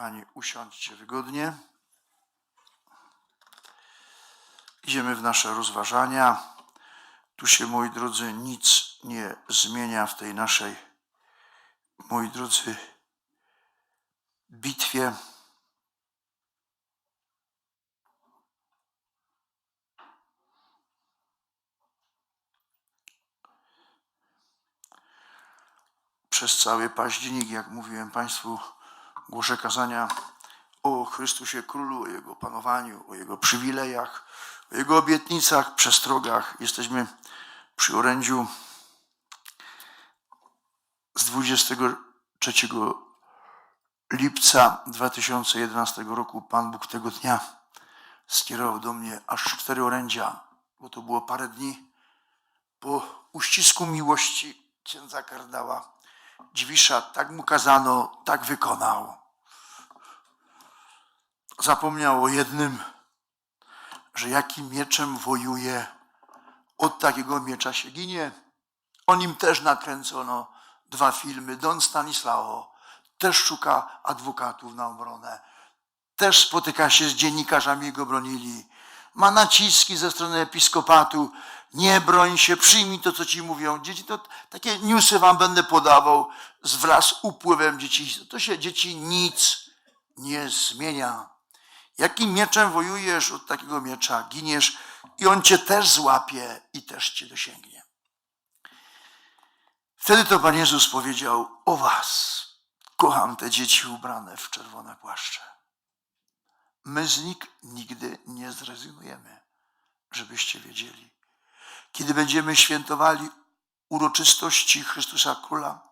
Kochani, usiądźcie wygodnie. Idziemy w nasze rozważania. Tu się, moi drodzy, nic nie zmienia w tej naszej, moi drodzy, bitwie. Przez cały październik, jak mówiłem Państwu, głoszę kazania o Chrystusie Królu, o Jego panowaniu, o Jego przywilejach, o Jego obietnicach, przestrogach. Jesteśmy przy orędziu z 23 lipca 2011 roku. Pan Bóg tego dnia skierował do mnie aż cztery orędzia, bo to było parę dni po uścisku miłości księdza kardynała Dziwisza. Tak mu kazano, tak wykonał. Zapomniał o jednym, że jakim mieczem wojuje, od takiego miecza się ginie. O nim też nakręcono dwa filmy. Don Stanislao też szuka adwokatów na obronę. Też spotyka się z dziennikarzami, go bronili. Ma naciski ze strony episkopatu. Nie broń się, przyjmij to, co ci mówią. Dzieci, to takie newsy wam będę podawał z wraz upływem dzieci. To się dzieci nic nie zmienia. Jakim mieczem wojujesz od takiego miecza? Giniesz i on cię też złapie i też cię dosięgnie. Wtedy to Pan Jezus powiedział o was. Kocham te dzieci ubrane w czerwone płaszcze. My z nich nigdy nie zrezygnujemy, żebyście wiedzieli. Kiedy będziemy świętowali uroczystości Chrystusa Króla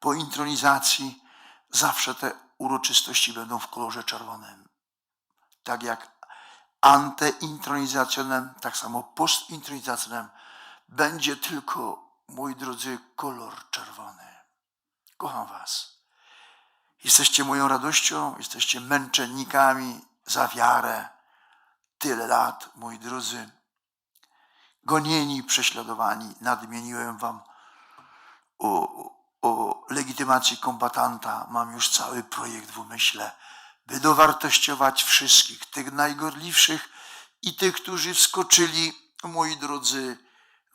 po intronizacji, zawsze te uroczystości będą w kolorze czerwonym. Tak jak anteintronizacjonem, tak samo postintronizacjonem będzie tylko, moi drodzy, kolor czerwony. Kocham Was. Jesteście moją radością, jesteście męczennikami za wiarę. Tyle lat, moi drodzy, gonieni, prześladowani. Nadmieniłem Wam o, o legitymacji kombatanta. Mam już cały projekt w umyśle, by dowartościować wszystkich, tych najgorliwszych i tych, którzy wskoczyli, moi drodzy,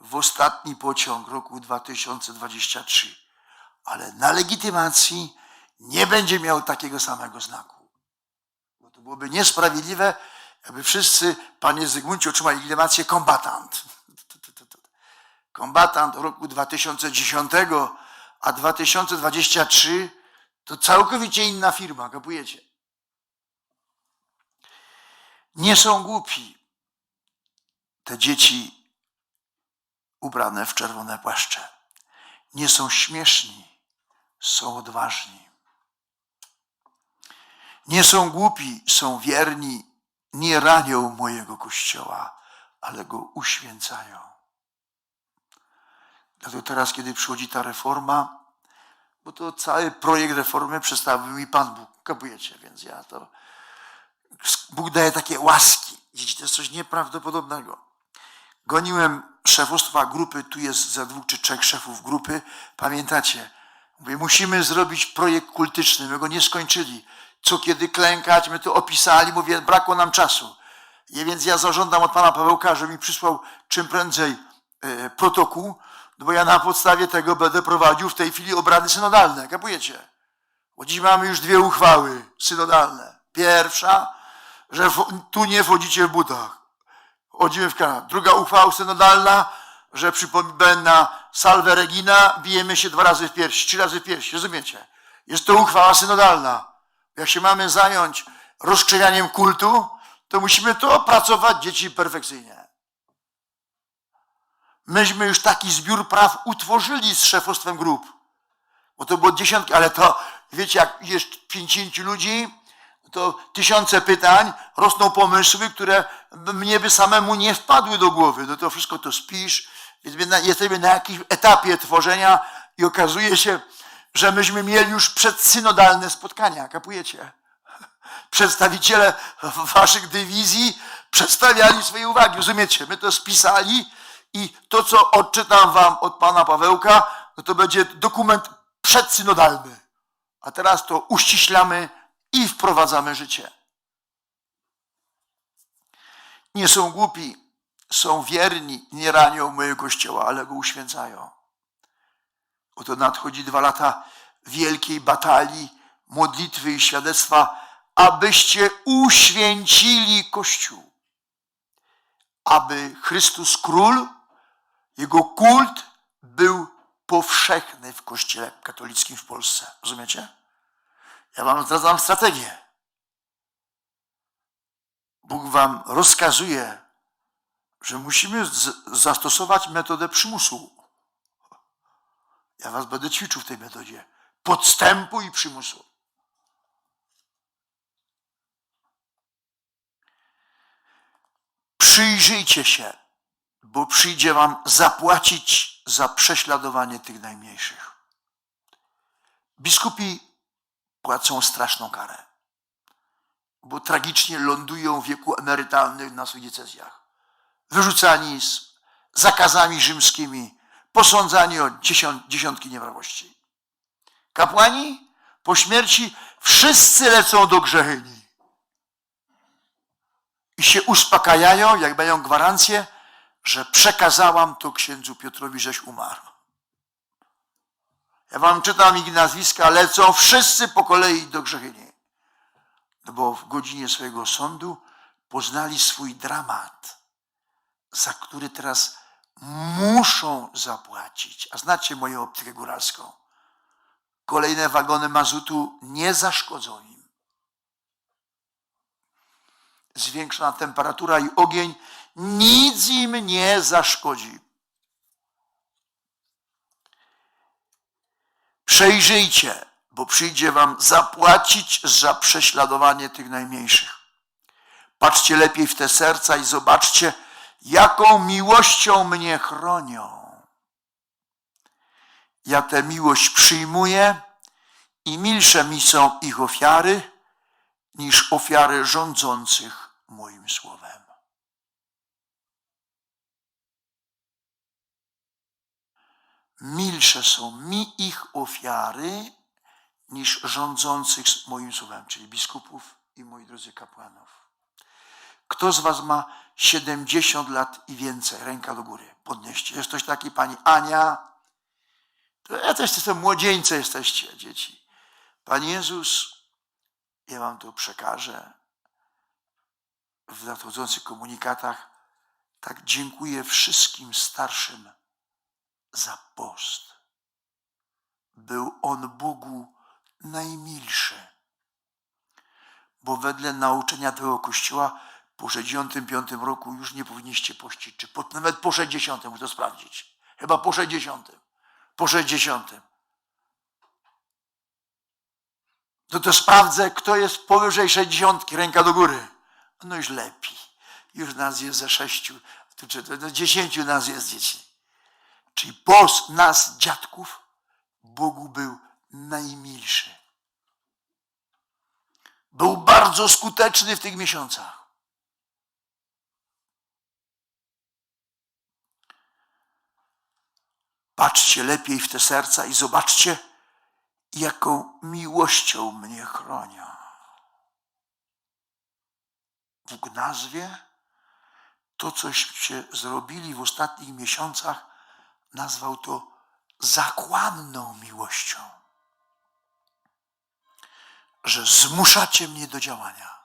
w ostatni pociąg roku 2023. Ale na legitymacji nie będzie miał takiego samego znaku. Bo to byłoby niesprawiedliwe, jakby wszyscy, panie Zygmuncie, otrzymali legitymację kombatant. Kombatant roku 2010, a 2023 to całkowicie inna firma, kapujecie? Nie są głupi te dzieci ubrane w czerwone płaszcze. Nie są śmieszni, są odważni. Nie są głupi, są wierni, nie ranią mojego kościoła, ale go uświęcają. Dlatego teraz, kiedy przychodzi ta reforma, bo to cały projekt reformy przedstawił mi Pan Bóg, kapujecie, więc ja to. Bóg daje takie łaski. Dzieci, to jest coś nieprawdopodobnego. Goniłem szefostwa grupy, tu jest za dwóch czy trzech szefów grupy. Pamiętacie? Mówię, musimy zrobić projekt kultyczny. My go nie skończyli. Co kiedy klękać, my to opisali. Mówię, brakło nam czasu. I więc ja zażądam od pana Pawełka, żeby mi przysłał czym prędzej e, protokół, no bo ja na podstawie tego będę prowadził w tej chwili obrady synodalne. Kapujecie? Bo dziś mamy już dwie uchwały synodalne. Pierwsza, że tu nie wchodzicie w butach. Chodzimy w kanał. Druga uchwała synodalna, że przypominam na salwę Regina bijemy się dwa razy w piersi, trzy razy w piersi, rozumiecie? Jest to uchwała synodalna. Jak się mamy zająć rozszczepianiem kultu, to musimy to opracować dzieci perfekcyjnie. Myśmy już taki zbiór praw utworzyli z szefostwem grup. Bo to było dziesiątki, ale to, wiecie, jak jest 50 ludzi, to tysiące pytań, rosną pomysły, które mnie by samemu nie wpadły do głowy. No to wszystko to spisz, jesteśmy na jakimś etapie tworzenia i okazuje się, że myśmy mieli już przedsynodalne spotkania, kapujecie? Przedstawiciele waszych dywizji przedstawiali swoje uwagi, rozumiecie? My to spisali i to, co odczytam wam od pana Pawełka, no to będzie dokument przedsynodalny. A teraz to uściślamy i wprowadzamy życie. Nie są głupi, są wierni, nie ranią mojego kościoła, ale go uświęcają. Oto nadchodzi dwa lata wielkiej batalii, modlitwy i świadectwa, abyście uświęcili Kościół. Aby Chrystus Król, Jego kult był powszechny w Kościele katolickim w Polsce. Rozumiecie? Ja wam zdradzam strategię. Bóg wam rozkazuje, że musimy zastosować metodę przymusu. Ja was będę ćwiczył w tej metodzie podstępu i przymusu. Przyjrzyjcie się, bo przyjdzie wam zapłacić za prześladowanie tych najmniejszych. Biskupi płacą straszną karę, bo tragicznie lądują w wieku emerytalnym na swoich decyzjach. Wyrzucani z zakazami rzymskimi, posądzani o dziesiątki nieprawości. Kapłani po śmierci wszyscy lecą do grzechyni. I się uspokajają, jak mają gwarancję, że przekazałam to księdzu Piotrowi, żeś umarł. Ja wam czytam ich nazwiska, lecą wszyscy po kolei do grzechyni. No bo w godzinie swojego sądu poznali swój dramat, za który teraz muszą zapłacić. A znacie moją optykę góralską. Kolejne wagony mazutu nie zaszkodzą im. Zwiększona temperatura i ogień nic im nie zaszkodzi. Przejrzyjcie, bo przyjdzie wam zapłacić za prześladowanie tych najmniejszych. Patrzcie lepiej w te serca i zobaczcie, jaką miłością mnie chronią. Ja tę miłość przyjmuję i milsze mi są ich ofiary, niż ofiary rządzących moim słowem. Milsze są mi ich ofiary, niż rządzących moim słowem, czyli biskupów i moi drodzy kapłanów. Kto z was ma 70 lat i więcej? Ręka do góry. Podnieście. Jest ktoś taki, pani Ania? To ja też jestem młodzieńce jesteście, dzieci. Pan Jezus, ja wam to przekażę w nadchodzących komunikatach. Tak dziękuję wszystkim starszym za post. Był on Bogu najmilszy, bo wedle nauczenia tego Kościoła po 65 roku już nie powinniście pościć, czy po, nawet po 60, to sprawdzić. Chyba po 60. Po 60. No to sprawdzę, kto jest powyżej 60, ręka do góry. No już lepiej. Już nas jest ze sześciu, czy do dziesięciu nas jest dzieci. Czyli post nas, dziadków, Bogu był najmilszy. Był bardzo skuteczny w tych miesiącach. Patrzcie lepiej w te serca i zobaczcie, jaką miłością mnie chronią. Bóg nazwie to, coście zrobili w ostatnich miesiącach, nazwał to zakładną miłością. Że zmuszacie mnie do działania.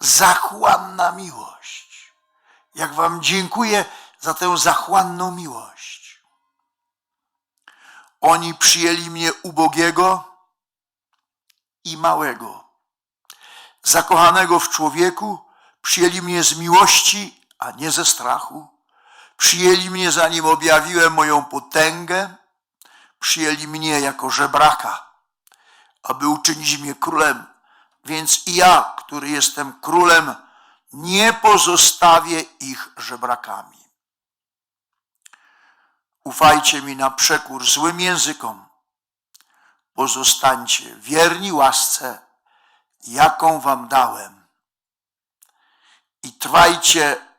Zachłanna miłość. Jak Wam dziękuję za tę zachłanną miłość. Oni przyjęli mnie ubogiego i małego, zakochanego w człowieku, przyjęli mnie z miłości, a nie ze strachu Przyjęli mnie, zanim objawiłem moją potęgę, przyjęli mnie jako żebraka, aby uczynić mnie królem. Więc i ja, który jestem królem, nie pozostawię ich żebrakami. Ufajcie mi na przekór złym językom. Pozostańcie wierni łasce, jaką wam dałem. I trwajcie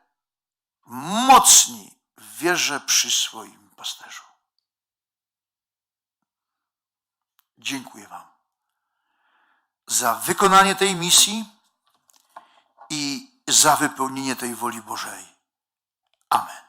mocni wierzę przy swoim pasterzu. Dziękuję Wam. za wykonanie tej misji i za wypełnienie tej woli Bożej. Amen.